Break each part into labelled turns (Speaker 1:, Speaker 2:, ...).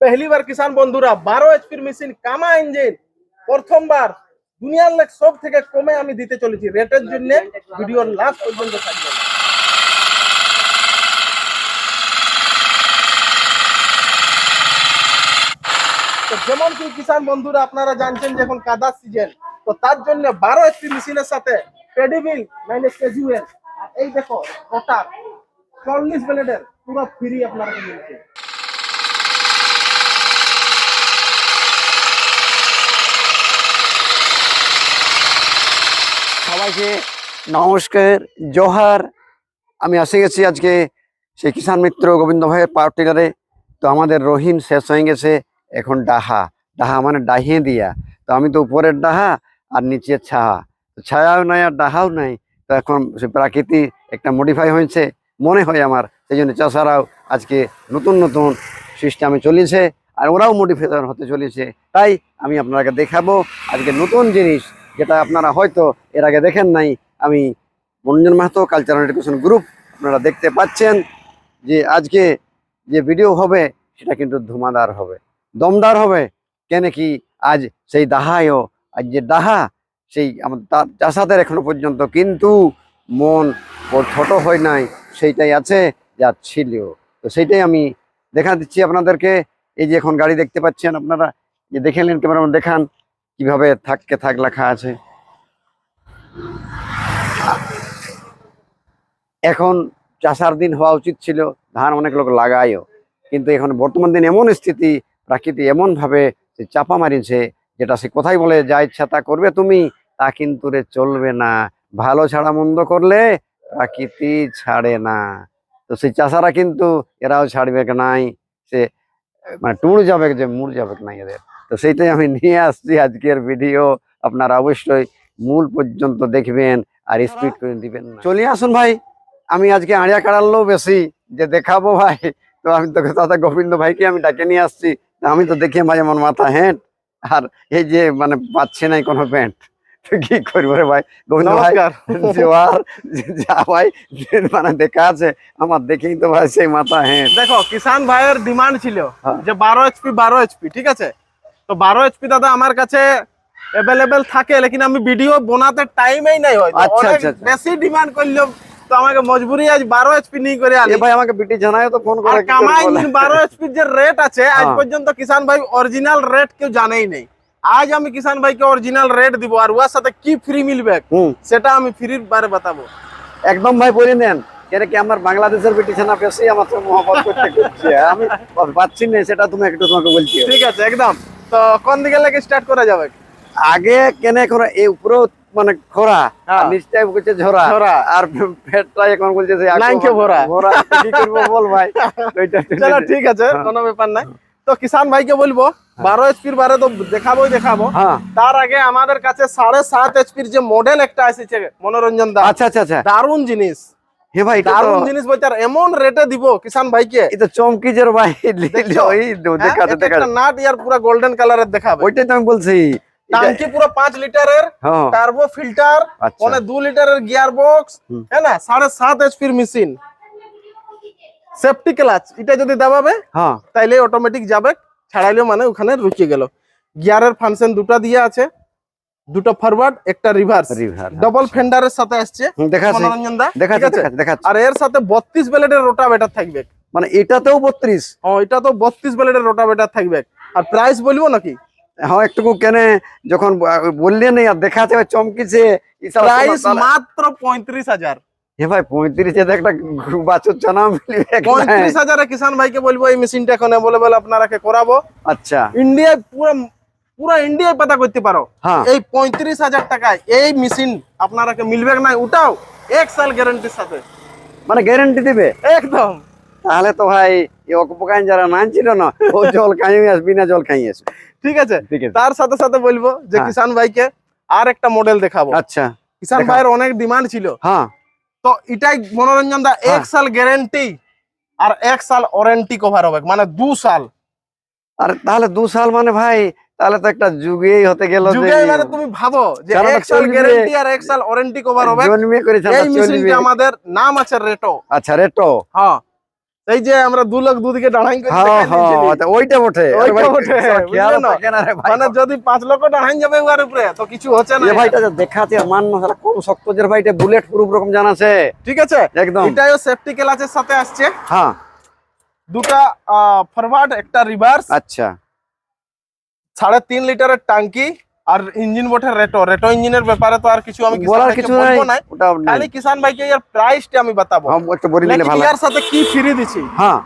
Speaker 1: পেহলিবার কিষান বন্ধুরা বারো এইচপির মেশিন কামা ইঞ্জিন প্রথমবার দুনিয়ার লেখ সব থেকে কমে আমি দিতে চলেছি। রেটের জন্য ভিডিওর লাস্ট পর্যন্ত থাকবে। যেমন কি কিষান বন্ধুরা আপনারা জানছেন যে এখন কাদার সিজন তো তার জন্য বারো এইচপি মেশিনের সাথে পেডিবিল মাইনে কেজিউএল এই দেখো কটা চল্লিশ ব্লেডের, পুরো ফ্রি আপনারা মিলছে
Speaker 2: সবাইকে নমস্কার, জোহার। আমি এসে গেছি আজকে সেই কিষান মিত্র গোবিন্দ ভাইয়ের পাওয়ার টিলারে। তো আমাদের রহিন শেষ হয়ে গেছে এখন ডাহা। ডাহা মানে ডাহিয়ে দিয়া। তো আমি তো উপরের ডাহা আর নিচে ছাহা। ছায়াও নাই আর ডাহাও নাই। তো এখন সে প্রাকৃতিক একটা মডিফাই হয়েছে, মনে হয় আমার। সেই জন্য চাষারাও আজকে নতুন নতুন সিস্টেমে চলেছে আর ওরাও মডিফিকেশন হতে চলেছে। তাই আমি আপনাকে দেখাবো আজকে নতুন জিনিস যেটা আপনারা হয়তো এর আগে দেখেন নাই, আমি Manoranjan Mahato cultural education group আপনারা দেখতে পাচ্ছেন যে আজকে যে ভিডিও হবে, সেটা কিন্তু ধুমাদার হবে, দমদার হবে। কেন কি আজ সেই দাহায়ও, আজ যে দাহা, সেই আমাদের চাষাদের এখনও পর্যন্ত কিন্তু মন ছোট হয় নাই, সেইটাই আছে, যা ছিল তো সেইটাই আমি দেখা দিচ্ছি আপনাদেরকে। এই যে এখন গাড়ি দেখতে পাচ্ছেন আপনারা, যে দেখে নিন ক্যামেরাম্যান দেখান। কীভাবে থাককে থাক লেখা আছে? এখন চাষার দিন হওয়া উচিত ছিল, ধান অনেক লোক লাগায়ও। কিন্তু এখন বর্তমান দিন এমন স্থিতি, প্রাকৃতি এমন ভাবে সে চাপা মারিছে, যেটা সে কোথায় বলে, যা ইচ্ছা তা করবে তুমি, তা কিন্তু রে চলবে না। ভালো ছাড়া মন্দ করলে প্রাকৃতি ছাড়ে না। তো সেই চাষারা কিন্তু এরাও ছাড়বে নাই? সে মানে টুড় যাবে যে, মুড় যাবে নাই এদের? তো সেইটাই আমি নিয়ে আসছি আজকের ভিডিও। আপনারা অবশ্যই মূল পর্যন্ত দেখবেন আর স্পিড করে দিবেন চলে আসুন ভাই আমি আজকে আড়িয়া কাড়ালেও বেশি যে দেখাবো ভাই তো আমি তো দাদা গোবিন্দ ভাইকে আমি ডাকে নিয়ে আসছি আমি তো দেখি ভাই আমার মাথা হ্যাঁ আর এই যে মানে পাচ্ছে নাই কোনো প্যান্ট কি করব রে ভাই? গোবিন্দ ভাই জোয়ার যা ভাই মানে দেখা আছে আমার দেখেই তো ভাই সেই মাথা হ্যাঁ
Speaker 1: দেখো কিষান ভাইয়ের ডিমান্ড ছিল। যে বারো এইচপি বারো এইচপি ঠিক আছে? তো বারো এইচপি দাদা আমার কাছে অ্যাভেলেবেল থাকে লেকিন আমি ভিডিও বানাতে টাইমই নাই হয়
Speaker 2: আচ্ছা, আচ্ছা, আচ্ছা।
Speaker 1: বেশি ডিমান্ড করল তো আমাকে মজবুরি আজ বারো এইচপি নিয়ে করে আনি।
Speaker 2: ভাই আমাকে বিটি জানায় তো ফোন করে
Speaker 1: কামাই
Speaker 2: বলে?
Speaker 1: বারো এইচপির যে রেট আছে আজ
Speaker 2: হ্যাঁ।
Speaker 1: পর্যন্ত কিষান ভাই অরিজিনাল রেট কেউ জানেই নাই। আজ আমি কিষান ভাইকে অরিজিনাল রেট দিব আর ওর সাথে কি ফ্রি মিলবে? সেটা আমি ফ্রির বারে বাতাবো।
Speaker 2: একদম ভাই বলে নেন। কেন কি আমার বাংলাদেশের বেটি ছানা বেশি আমার তো মহব্বত করতে করছে? আমি পাচ্ছি না সেটা তুমি একটু তোমাকে বলছি।
Speaker 1: ঠিক আছে একদম। তো কোন দিকে লেগে স্টার্ট করা যাবে?
Speaker 2: আগে কেন খরা এই উপরেও মানে খরা
Speaker 1: হ্যাঁ।
Speaker 2: আর নিচটাই বলছে ঝরা।
Speaker 1: ঝরা।
Speaker 2: আর পেটটা এখন বলছে যে
Speaker 1: লাইনকে ভরা।
Speaker 2: ভরা। কি করব বল ভাই? ওইটা
Speaker 1: চলো ঠিক আছে
Speaker 2: হ্যাঁ।
Speaker 1: কোনো ব্যাপার নাই। তো কিষান ভাইকে বলব বারো এইচপির বারে তো দেখাবোই দেখাবো।
Speaker 2: হ্যাঁ।
Speaker 1: তার আগে আমাদের কাছে সাড়ে সাত এইচপির যে মডেল একটা এসেছে মনোরঞ্জন দা।
Speaker 2: আচ্ছা আচ্ছা আচ্ছা।
Speaker 1: দারুণ জিনিস।
Speaker 2: হে ভাই
Speaker 1: দারুণ জিনিস এমন রেটে দিব কিষান ভাইকে।
Speaker 2: এটা চমকিজের ভাই? ওই
Speaker 1: হ্যাঁ,
Speaker 2: দেখাতে
Speaker 1: নাট ইয়ার পুরো গোল্ডেন কালারের দেখাবে।
Speaker 2: ওইটাই তো আমি বলছি। এটা-
Speaker 1: টাঙ্কি পুরো পাঁচ লিটারের
Speaker 2: হ্যাঁ।
Speaker 1: টার্বো ফিল্টার
Speaker 2: আচ্ছা।
Speaker 1: মানে লিটারের গিয়ার বক্স হ্যাঁ না মেশিন সেফটি ক্লাচ এটা যদি দাবাবে
Speaker 2: হ্যাঁ।
Speaker 1: তাইলে অটোমেটিক যাবে ছাড়াইলেও মানে ওখানে রুকে গেল। গিয়ারের ফাংশন দুটো দিয়ে আছে। দুটো ফরওয়ার্ড একটা রিভার্স
Speaker 2: রিভার
Speaker 1: ডবল ফেন্ডারের সাথে আসছে। আর এর সাথে বত্রিশ ব্লেডের রোটাভেটার থাকবে।
Speaker 2: মানে এটাতেও বত্রিশ?
Speaker 1: ও এটা তো বত্রিশ ব্লেডের রোটাভেটার থাকবে। আর প্রাইস বলব নাকি?
Speaker 2: হ্যাঁ একটুকু কেনে যখন বললেন আর দেখাতে চমকিছে
Speaker 1: প্রাইস মাত্র পঁয়ত্রিশ হাজার।
Speaker 2: হে ভাই পঁয়ত্রিশ হাজার একটা বাছুর চানা মিলবে।
Speaker 1: পঁয়ত্রিশ হাজারে কিষান ভাইকে বলব এই মেশিনটা এখন অ্যাভেলেবেল আপনারাকে করাবো।
Speaker 2: আচ্ছা।
Speaker 1: ইন্ডিয়ায় পুরো পুরো ইন্ডিয়ায় পাতা করতে পারো।
Speaker 2: হ্যাঁ।
Speaker 1: এই পঁয়ত্রিশ হাজার টাকায় এই মেশিন আপনারাকে মিলবে না উঠাও এক সাল গ্যারান্টির সাথে।
Speaker 2: মানে গ্যারান্টি দিবে?
Speaker 1: একদম।
Speaker 2: তাহলে তো ভাই অকুপকাইন যারা নান ছিল না ও জল খাইয়ে আসবি না জল খাইয়ে আসবি।
Speaker 1: ঠিক আছে? তার সাথে সাথে বলব যে
Speaker 2: হ্যাঁ।
Speaker 1: কিষান ভাইকে আর একটা মডেল দেখাবো।
Speaker 2: আচ্ছা
Speaker 1: কিষান ভাইয়ের অনেক ডিমান্ড ছিল।
Speaker 2: হ্যাঁ।
Speaker 1: তো এটাই মনোরঞ্জন দা এক
Speaker 2: হ্যাঁ।
Speaker 1: সাল গ্যারান্টি আর এক সাল ওয়ারেন্টি কভার হবে মানে দু সাল।
Speaker 2: আর তাহলে দু সাল মানে ভাই তাহলে তো একটা যুগেই হতে গেল
Speaker 1: মানে তুমি ভাবো যে এক সাল। গ্যারান্টি আর এক সাল ওয়ারেন্টি কভার হবে।
Speaker 2: জন্মে করে
Speaker 1: এই মেশিনটা আমাদের নাম আছে রেটো
Speaker 2: আচ্ছা রেটো
Speaker 1: হ্যাঁ। এই যে আমরা দু লোক দুদিকে দাঁড়াই করে
Speaker 2: হ্যাঁ হ্যাঁ ওইটা বটে।
Speaker 1: ওইটা বটে। মানে যদি পাঁচ লক্ষ দাঁড়াই যাবে উপরে তো কিছু হচ্ছে না।
Speaker 2: ভাইটা যে দেখাতে মান্য সারা কোন শক্ত যে ভাইটা বুলেট প্রুফ রকম
Speaker 1: ঠিক আছে?
Speaker 2: একদম।
Speaker 1: এটাও সেফটি ক্লাচের সাথে আসছে।
Speaker 2: হ্যাঁ।
Speaker 1: দুটা ফরওয়ার্ড একটা রিভার্স
Speaker 2: আচ্ছা।
Speaker 1: সাড়ে তিন লিটারের টাঙ্কি আর ইঞ্জিন বটে রেটো। রেটো ইঞ্জিনের ব্যাপারে তো আর কিছু আমি
Speaker 2: বলার কিছু
Speaker 1: বলব
Speaker 2: নাই।
Speaker 1: খালি কিষান ভাইকে এর প্রাইসটা আমি বাতাবো।
Speaker 2: হ্যাঁ
Speaker 1: ইয়ার সাথে কি ফ্রি দিছি?
Speaker 2: হ্যাঁ।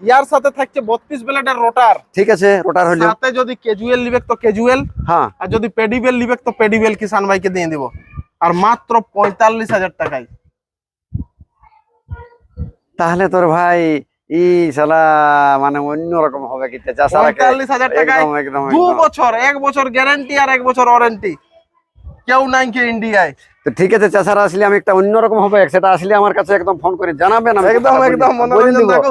Speaker 1: ইয়ার সাথে থাকছে বত্রিশ ব্লেডের রোটার
Speaker 2: ঠিক আছে রোটার হইল
Speaker 1: সাথে যদি ক্যাজুয়াল লিবে তো ক্যাজুয়াল
Speaker 2: হ্যাঁ।
Speaker 1: আর যদি পেডিবেল লিবে তো পেডিবেল কিষান ভাইকে দিয়ে দিব। আর মাত্র পঁয়তাল্লিশ হাজার টাকায়।
Speaker 2: তাহলে তোর ভাই ই শালা মানে অন্যরকম হবে কি চাষারা
Speaker 1: পঁয়তাল্লিশ হাজার টাকায়
Speaker 2: একদম
Speaker 1: দু বছর এক বছর গ্যারান্টি আর এক বছর ওয়ারেন্টি কেউ নাই কি ইন্ডিয়ায়
Speaker 2: তো ঠিক আছে চাষারা আসলে আমি একটা অন্যরকম হবে সেটা আসলে আমার কাছে একদম ফোন করে জানাবেন
Speaker 1: একদম একদম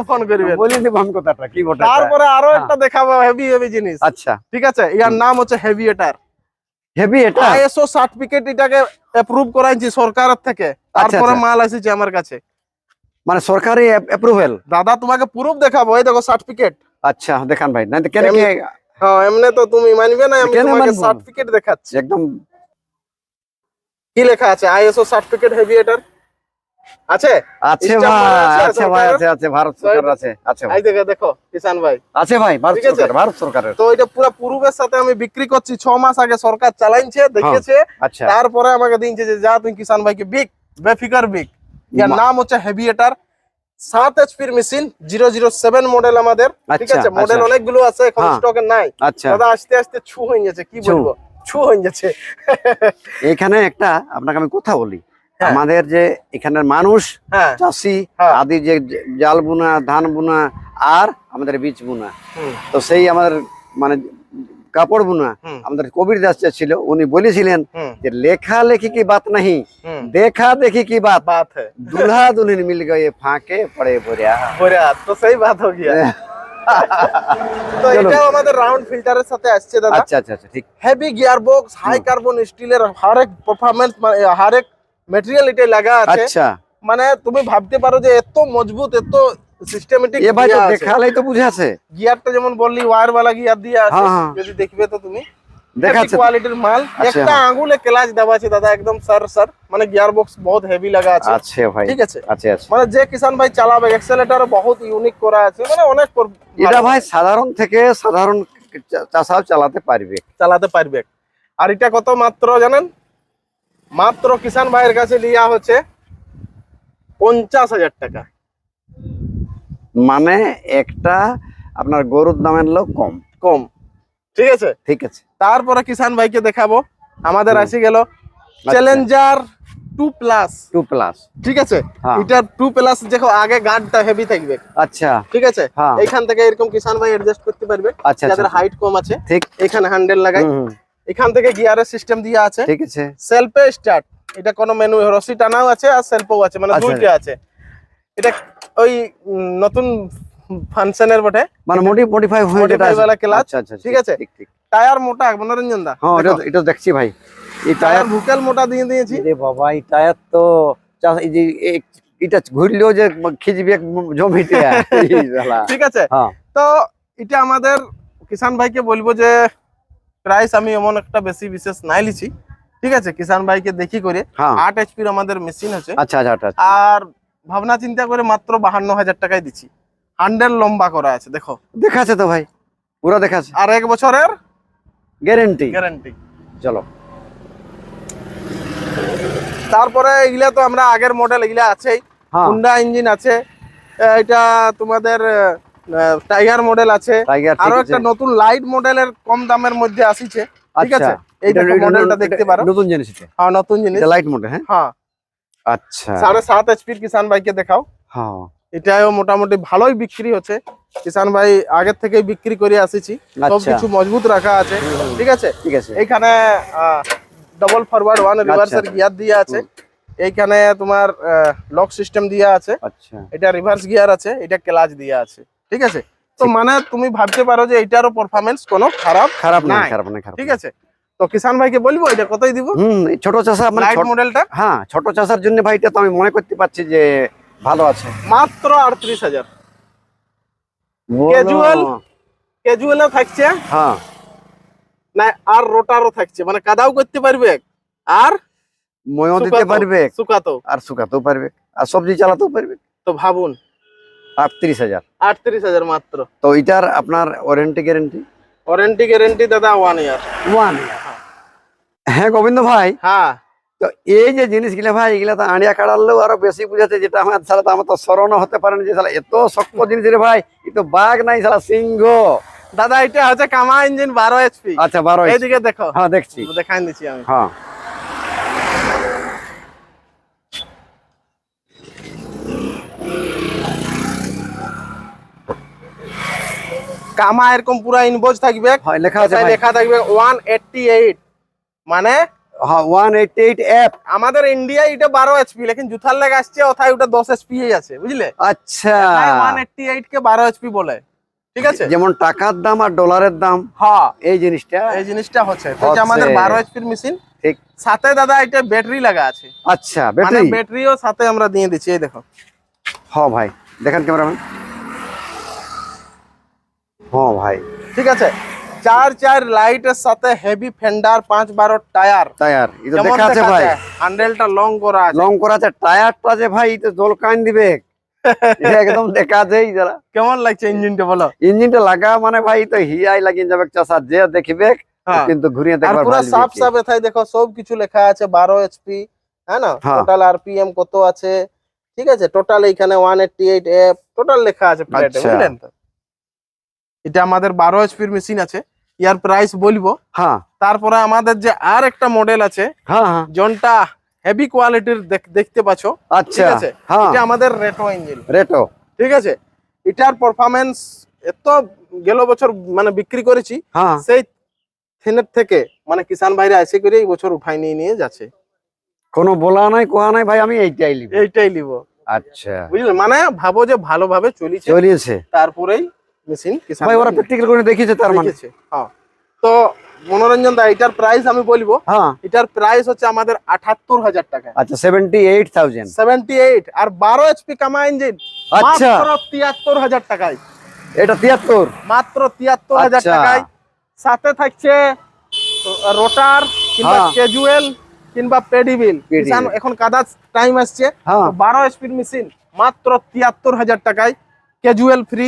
Speaker 1: ফোন করবেন
Speaker 2: বলে দিব আমি কথাটা কি বটে
Speaker 1: তারপরে আরও
Speaker 2: হ্যাঁ।
Speaker 1: একটা দেখাবো হেভি হেভি জিনিস।
Speaker 2: আচ্ছা।
Speaker 1: ঠিক আছে ইয়ার নাম হচ্ছে
Speaker 2: হেভি এটা
Speaker 1: আইএসও সার্টিফিকেট এটাকে অ্যাপ্রুভ করাইছি সরকারের থেকে। তারপরে
Speaker 2: আচ্ছা।
Speaker 1: মাল এসেছে আমার কাছে।
Speaker 2: মানে সরকারি অ্যাপ্রুভেল
Speaker 1: দাদা তোমাকে প্রুফ দেখাবো। এই দেখো সার্টিফিকেট
Speaker 2: আচ্ছা দেখান ভাই। না কেন কি
Speaker 1: হ্যাঁ এমনি তো তুমি মানবে না আমি তোমাকে সার্টিফিকেট দেখাচ্ছি।
Speaker 2: একদম
Speaker 1: কি লেখা আছে? আইএসও সার্টিফিকেট হেভিয়েটার আছে?
Speaker 2: আছে ভাই
Speaker 1: আছে
Speaker 2: ভাই আছে আছে ভারত সরকার আছে আছে ভাই।
Speaker 1: এই দেখো দেখো কিষান ভাই।
Speaker 2: আছে ভাই ভারত সরকার ভারত সরকারের।
Speaker 1: তো এটা পুরো পূর্বের সাথে আমি বিক্রি করছি। ছ মাস আগে সরকার চালাইছে দেখেছে
Speaker 2: আচ্ছা।
Speaker 1: তারপরে আমাকে দিনছে যে যা তুই কিষান ভাইকে বিক বেফিকার বিক। ইয়ার নাম হচ্ছে হেভিয়েটার সাত এইচপির machine zero zero seven model আমাদের ঠিক
Speaker 2: আচ্ছা,
Speaker 1: আছে মডেল
Speaker 2: আচ্ছা।
Speaker 1: অনেকগুলো আছে এখন
Speaker 2: হ্যাঁ।
Speaker 1: স্টকে নাই
Speaker 2: আচ্ছা
Speaker 1: দাদা আস্তে আস্তে ছু হয়ে যাচ্ছে কি। বলব ছু হয়ে যাচ্ছে
Speaker 2: এখানে একটা আপনাকে আমি কথা বলি
Speaker 1: হ্যাঁ।
Speaker 2: আমাদের যে এখানের মানুষ
Speaker 1: হ্যাঁ
Speaker 2: চাষি
Speaker 1: হ্যাঁ।
Speaker 2: আদি যে জাল বুনা ধান বুনা আর আমাদের বীজ বুনা তো সেই আমাদের মানে কাপড় বোনা। আমাদের কবির দাস যে ছিল উনি বলেছিলেন যে লেখা লেখি কি বাত
Speaker 1: নাহি
Speaker 2: দেখা দেখি কি বাত।
Speaker 1: বাত দুলহা
Speaker 2: দুলহন মিল গয়ে ফাঁকে পড়ে বরিয়া বরিয়া
Speaker 1: তো সেই বাত হো গিয়া। হ্যাঁ। তো এটাও আমাদের রাউন্ড ফিল্টারের সাথে আসছে
Speaker 2: আচ্ছা, আচ্ছা আচ্ছা ঠিক।
Speaker 1: Heavy gear box high carbon স্টিলের লাগা আছে।
Speaker 2: আচ্ছা।
Speaker 1: মানে তুমি ভাবতে পারো যে এত মজবুত এত সিস্টেমেটিক
Speaker 2: এ ভাই তো দেখালেই তো বুঝে আছে।
Speaker 1: গিয়ারটা যেমন বললি ওয়্যার वाला গিয়ার দিয়ে আছে
Speaker 2: হ্যাঁ, হ্যাঁ।
Speaker 1: যদি দেখবে তো তুমি।
Speaker 2: দেখাচ্ছে।
Speaker 1: কোয়ালিটির মাল।
Speaker 2: আচ্ছা,
Speaker 1: একটা। আঙ্গুলে ক্লাচ দেওয়া আছে দাদা একদম স্যার স্যার মানে গিয়ার বক্স বহুত হেভি লাগা আছে।
Speaker 2: আছে ভাই।
Speaker 1: ঠিক আছে?
Speaker 2: আছে আছে।
Speaker 1: মানে যে কিষান ভাই চালাবে এক্সেলেটার বহুত ইউনিক করা আছে। মানে অনেক
Speaker 2: এটা ভাই সাধারণ থেকে সাধারণ চাষাও চালাতে পারবে।
Speaker 1: চালাতে পারবে। আর এটা কত মাত্র জানেন? মাত্র কিষান ভাইয়ের কাছে লিয়া হচ্ছে পঞ্চাশ হাজার টাকা।
Speaker 2: মানে একটা আপনার গরুর দামের লোক কম।
Speaker 1: কম। ঠিক আছে?
Speaker 2: ঠিক আছে।
Speaker 1: তারপরে কিষান ভাইকে দেখাবো। আমাদের আসি গেল challenger two plus
Speaker 2: two plus
Speaker 1: ঠিক আছে?
Speaker 2: হ্যাঁ।
Speaker 1: এটা টু প্লাস দেখো আগে গার্ডটা হেভি থাকবে।
Speaker 2: আচ্ছা।
Speaker 1: ঠিক আছে?
Speaker 2: হ্যাঁ।
Speaker 1: এখান থেকে এরকম কিষান ভাই অ্যাডজাস্ট করতে পারবে।
Speaker 2: আচ্ছা
Speaker 1: যাদের
Speaker 2: আচ্ছা
Speaker 1: হাইট কম আছে
Speaker 2: ঠিক।
Speaker 1: এখানে হ্যান্ডেল লাগাই। এখান থেকে গিয়ারের সিস্টেম দিয়ে আছে।
Speaker 2: ঠিক আছে।
Speaker 1: সেলফে স্টার্ট এটা কোনো মেনু রশি টানাও আছে আর সেলফও আছে মানে
Speaker 2: আচ্ছা।
Speaker 1: দুইটা আছে। এটা ওই নতুন ফাংশনের বটে।
Speaker 2: মানে মডিফাই হয়ে যেটা আছে।
Speaker 1: वाला clutch,
Speaker 2: আচ্ছা আচ্ছা
Speaker 1: ঠিক আছে?
Speaker 2: ঠিক ঠিক।
Speaker 1: টায়ার মোটা মনোরঞ্জন দা।
Speaker 2: হ্যাঁ এটা এটা দেখছি ভাই। এই
Speaker 1: টায়ার ভুকেল মোটা দিয়ে দিয়েছি।
Speaker 2: রে বাবা এই টায়ার তো এই যে এটা ঘুরলেও যে খিচবে জমিতে
Speaker 1: ঠিক আছে?
Speaker 2: হ্যাঁ।
Speaker 1: তো এটা আমাদের কিষান ভাইকে বলব যে প্রাইস আমি এমন একটা বেশি বিশেষ নাই লিছি। ঠিক আছে? কিষান ভাইকে দেখি করে।
Speaker 2: হ্যাঁ।
Speaker 1: আট এইচপির আমাদের মেশিন আছে।
Speaker 2: আচ্ছা আচ্ছা আচ্ছা।
Speaker 1: আর ভাবনা চিন্তা করে মাত্র বাহান্ন হাজার টাকায় দিচ্ছি। হান্ড্রেড লম্বা করা আছে দেখো।
Speaker 2: দেখাচ্ছে তো ভাই পুরো দেখাচ্ছে।
Speaker 1: আর এক বছরের
Speaker 2: গ্যারেন্টি
Speaker 1: গ্যারান্টি
Speaker 2: চলো।
Speaker 1: তারপরে এগুলা তো আমরা আগের মডেল এগুলা আছেই। হুন্ডা ইঞ্জিন আছে। এটা তোমাদের টাইগার মডেল আছে।
Speaker 2: আরও
Speaker 1: একটা নতুন লাইট মডেলের কম দামের মধ্যে আসিছে ঠিক
Speaker 2: আচ্ছা।
Speaker 1: আছে? এই মডেলটা দেখতে পারো।
Speaker 2: নতুন জিনিস এটা।
Speaker 1: হ্যাঁ নতুন জিনিস।
Speaker 2: লাইট মডেল হ্যাঁ?
Speaker 1: হ্যাঁ।
Speaker 2: আচ্ছা।
Speaker 1: সাড়ে সাত এইচপির কিষান ভাইকে দেখাও।
Speaker 2: হ্যাঁ।
Speaker 1: এটাও মোটামুটি ভালোই বিক্রি হচ্ছে। কিষান ভাই আগের থেকেই বিক্রি করে আসিছি।
Speaker 2: আচ্ছা।
Speaker 1: কিছু মজবুত রাখা আছে। ঠিক আছে?
Speaker 2: ঠিক আছে।
Speaker 1: এইখানে ডবল ফরওয়ার্ড ওয়ান রিভার্সের। গিয়ার দিয়ে আছে। এইখানে তোমার লক সিস্টেম দিয়ে আছে।
Speaker 2: আচ্ছা।
Speaker 1: এটা রিভার্স গিয়ার আছে এটা ক্লাচ দিয়ে আছে। ঠিক আছে? তো মানে তুমি ভাবতে পারো যে এটারও পারফরমেন্স কোনো খারাপ
Speaker 2: খারাপ না খারাপ না
Speaker 1: ঠিক আছে? তো কিষান ভাইকে বলব এটা কতই দিব?
Speaker 2: হুম ছোট চাষা মানে
Speaker 1: মডেলটা
Speaker 2: হ্যাঁ ছোট চাষার জন্য ভাইটা তো আমি মনে করতে পারছি যে ভালো আছে।
Speaker 1: মাত্র আটত্রিশ হাজার। Casual? ক্যাজুয়ালও থাকছে।
Speaker 2: হ্যাঁ।
Speaker 1: না আর রোটারও থাকছে। মানে কাদাও করতে পারবে আর
Speaker 2: ময়ও দিতে পারবে।
Speaker 1: শুকাতো।
Speaker 2: আর শুকাতেও পারবে আর সবজি চালাতেও পারবে।
Speaker 1: তো ভাবুন
Speaker 2: আটত্রিশ হাজার।
Speaker 1: আটত্রিশ হাজার মাত্র।
Speaker 2: তো এটার আপনার ওয়ারেন্টি গ্যারেন্টি
Speaker 1: ওয়ারেন্টি গ্যারেন্টি দাদা ওয়ান ইয়ার
Speaker 2: ওয়ান হ্যাঁ গোবিন্দ ভাই।
Speaker 1: হ্যাঁ।
Speaker 2: তো এই যে জিনিসগুলো ভাই এগুলা তো আড়িয়া কাড়ালেও আরও বেশি বুঝাচ্ছে যেটা আমার ছাড়া তো আমার তো স্মরণ হতে পারে না যে এত শক্ত জিনিস রে ভাই এ তো বাঘ নাই শালা সিংহ।
Speaker 1: দাদা এটা হচ্ছে কামা ইঞ্জিন বারো এইচপি
Speaker 2: আচ্ছা বারো।
Speaker 1: এইদিকে দেখো।
Speaker 2: হ্যাঁ দেখছি।
Speaker 1: দেখাই দিচ্ছি আমি।
Speaker 2: হ্যাঁ।
Speaker 1: কামা এরকম পুরা ইনভোজ থাকবে।
Speaker 2: লেখা আছে
Speaker 1: লেখা থাকবে ওয়ান এইটটি এইট মানে?
Speaker 2: হ্যাঁ
Speaker 1: আমাদের ইন্ডিয়া এটা বারো এইচপি লেকিন জুথার লেগে আসছে ওটা দশ এইচপি আছে বুঝলে?
Speaker 2: আচ্ছা।
Speaker 1: ওয়ান এইটটি এইট কে বারো এইচপি বলে ঠিক আছে?
Speaker 2: যেমন টাকার দাম আর ডলারের দাম
Speaker 1: হ্যাঁ।
Speaker 2: এই জিনিসটা?
Speaker 1: এই জিনিসটা হচ্ছে আমাদের। বারো এইচপির মেশিন
Speaker 2: ঠিক।
Speaker 1: সাথে দাদা এটা ব্যাটারি লাগা আছে।
Speaker 2: আচ্ছা
Speaker 1: মানে
Speaker 2: ব্যাটারি
Speaker 1: ব্যাটারিও সাথে আমরা দিয়ে দিচ্ছি এই দেখো।
Speaker 2: হ্যাঁ ভাই দেখেন ক্যামেরাম্যান হ্যাঁ ভাই।
Speaker 1: ঠিক আছে? চার চার লাইটের সাথে হেভি ফেন্ডার পাঁচ বারো টায়ার।
Speaker 2: টায়ার। এটা দেখা আছে ভাই।
Speaker 1: হ্যান্ডেলটা লং করা আছে।
Speaker 2: লং করা আছে। টায়ারটা যে ভাই এটা জল কান দিবে। একদম দেখা যায় যারা।
Speaker 1: কেমন লাগছে ইঞ্জিনটা বলো?
Speaker 2: ইঞ্জিনটা লাগা মানে ভাই তো হিয়াই লাগিয়ে যাবে। চাষা যে দেখবে
Speaker 1: হ্যাঁ।
Speaker 2: কিন্তু ঘুরিয়ে
Speaker 1: আর
Speaker 2: দেখবার
Speaker 1: পুরো সাফ সাফ দেখো সব কিছু লেখা আছে বারো এইচপি হ্যাঁ না?
Speaker 2: হ্যাঁ।
Speaker 1: টোটাল আরপিএম কত আছে? ঠিক আছে টোটাল এফ টোটাল লেখা আছে প্লেটে
Speaker 2: আচ্ছা।
Speaker 1: বুঝলেন তো? এটা আমাদের বারো এইচপির মেশিন আছে। ইয়ার প্রাইস বলব।
Speaker 2: হ্যাঁ।
Speaker 1: তারপরে আমাদের যে আর একটা মডেল আছে
Speaker 2: হ্যাঁ হ্যাঁ।
Speaker 1: জনটা হেভি কোয়ালিটির দেখতে পাচ্ছ।
Speaker 2: আচ্ছা।
Speaker 1: আছে?
Speaker 2: হ্যাঁ।
Speaker 1: এটা আমাদের রেটো ইঞ্জিন
Speaker 2: রেটো
Speaker 1: ঠিক আছে? এটার পারফরমেন্স এত গেল বছর মানে বিক্রি করেছি। সেই থেনের থেকে মানে কিষান ভাইরা এসে করে এই বছর উঠাই নিয়ে নিয়ে যাচ্ছে।
Speaker 2: কোনো বলা নাই কোয়া নাই ভাই আমি এইটাই লিব।
Speaker 1: এইটাই নিব
Speaker 2: আচ্ছা।
Speaker 1: বুঝলে? মানে ভাবো যে ভালোভাবে চলিছে।
Speaker 2: চলিয়েছে।
Speaker 1: তারপরেই মেশিন
Speaker 2: ভাই ওরা প্র্যাকটিক্যাল করে দেখিয়েছে তার মানে।
Speaker 1: হ্যাঁ। তো মনোরঞ্জন দা এটার প্রাইস আমি বলব।
Speaker 2: হ্যাঁ।
Speaker 1: এটার প্রাইস হচ্ছে আমাদের আটাত্তর হাজার টাকা।
Speaker 2: আচ্ছা seventy eight thousand
Speaker 1: seventy eight আর বারো এইচপি কামা ইঞ্জিন
Speaker 2: আচ্ছা।
Speaker 1: মাত্র তিয়াত্তর হাজার টাকায়।
Speaker 2: এটা তিয়াত্তর।
Speaker 1: মাত্র তিয়াত্তর হাজার
Speaker 2: আচ্ছা।
Speaker 1: টাকায়। সাথে থাকছে রোটার কিংবা। ক্যাজুয়াল কিংবা পেডিবিল। এখন কাদা টাইম আসছে।
Speaker 2: হ্যাঁ।
Speaker 1: বারো স্পিড মেশিন মাত্র তিয়াত্তর হাজার টাকায়। ক্যাজুয়াল ফ্রি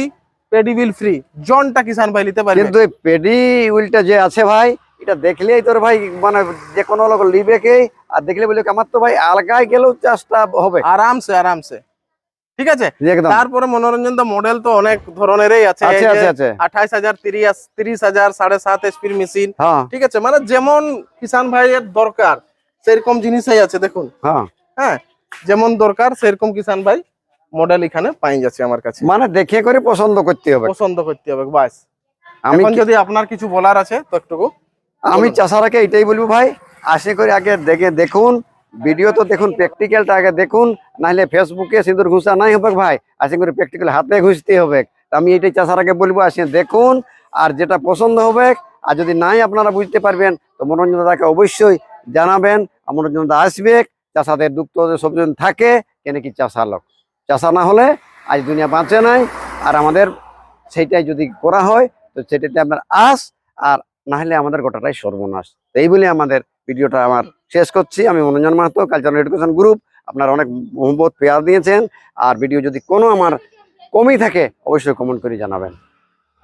Speaker 1: পেডিবিল ফ্রি জনটা কিষান ভাই নিতে পারবে।
Speaker 2: কিন্তু পেডি উইলটা যে আছে ভাই এটা দেখলেই তোর ভাই মানে যে কোনো লোক লিবে কে আর দেখলে বলে আমার তো ভাই আলগায় গেলেও চাষটা হবে।
Speaker 1: আরামসে আরামসে। ঠিক আছে? তারপরে মনোরঞ্জন দা মডেল তো অনেক ধরনেরই আছে। আঠাইশ হাজার তিরিশ তিরিশ হাজার সাড়ে সাত এসপির মেশিন
Speaker 2: হ্যাঁ।
Speaker 1: ঠিক আছে? মানে যেমন কিষান ভাইয়ের দরকার সেরকম জিনিসই আছে দেখুন।
Speaker 2: হ্যাঁ।
Speaker 1: হ্যাঁ? যেমন দরকার সেরকম কিষান ভাই মডেল এখানে পাই যাচ্ছে আমার কাছে।
Speaker 2: মানে দেখে করে পছন্দ করতে হবে।
Speaker 1: পছন্দ করতে হবে বাস।
Speaker 2: আমি
Speaker 1: যদি আপনার কিছু বলার আছে তো একটু
Speaker 2: আমি। চাষারাকে এটাই বলব ভাই আশা করে আগে দেখে দেখুন ভিডিও তো দেখুন প্র্যাকটিক্যালটা আগে দেখুন নাহলে ফেসবুকে সিঁদুর ঘুষা নাই হবে ভাই আশা করে প্র্যাকটিক্যাল হাতে ঘুষতে হবে আমি এটাই চাষারাকে বলব আসে দেখুন আর যেটা পছন্দ হবে আর যদি নাই আপনারা বুঝতে পারবেন তো মনোরঞ্জন দাদাকে অবশ্যই জানাবেন মনোরঞ্জন দাদা আসবে চাষাদের দুঃখ সবজন থাকে কেন কি চাষা লোক। চাষা না হলে আজ দুনিয়া বাঁচে নাই। আর আমাদের সেইটাই যদি করা হয়, তো সেটাতে আপনার আস, আর না হলে আমাদের গোটাটাই সর্বনাশ। তো এই বলে আমাদের ভিডিওটা আমার শেষ করছি। আমি Manoranjan Mahato cultural education group আপনারা অনেক মহব্বত, পেয়ার দিয়েছেন। আর ভিডিও যদি কোনো আমার কমই থাকে, অবশ্যই কমেন্ট করে জানাবেন।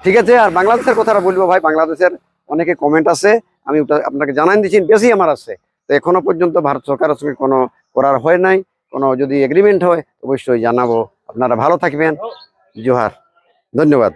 Speaker 2: ঠিক আছে, আর বাংলাদেশের কথাটা বলব ভাই, বাংলাদেশের অনেকে কমেন্ট আছে, আমি ওটা আপনাকে জানাই দিচ্ছি, বেশি আমার আছে। তো এখনও পর্যন্ত ভারত সরকারের সঙ্গে কোনো করার হয় নাই। কোনো যদি এগ্রিমেন্ট হয় অবশ্যই জানাব। আপনারা ভালো থাকবেন। জোহার। ধন্যবাদ।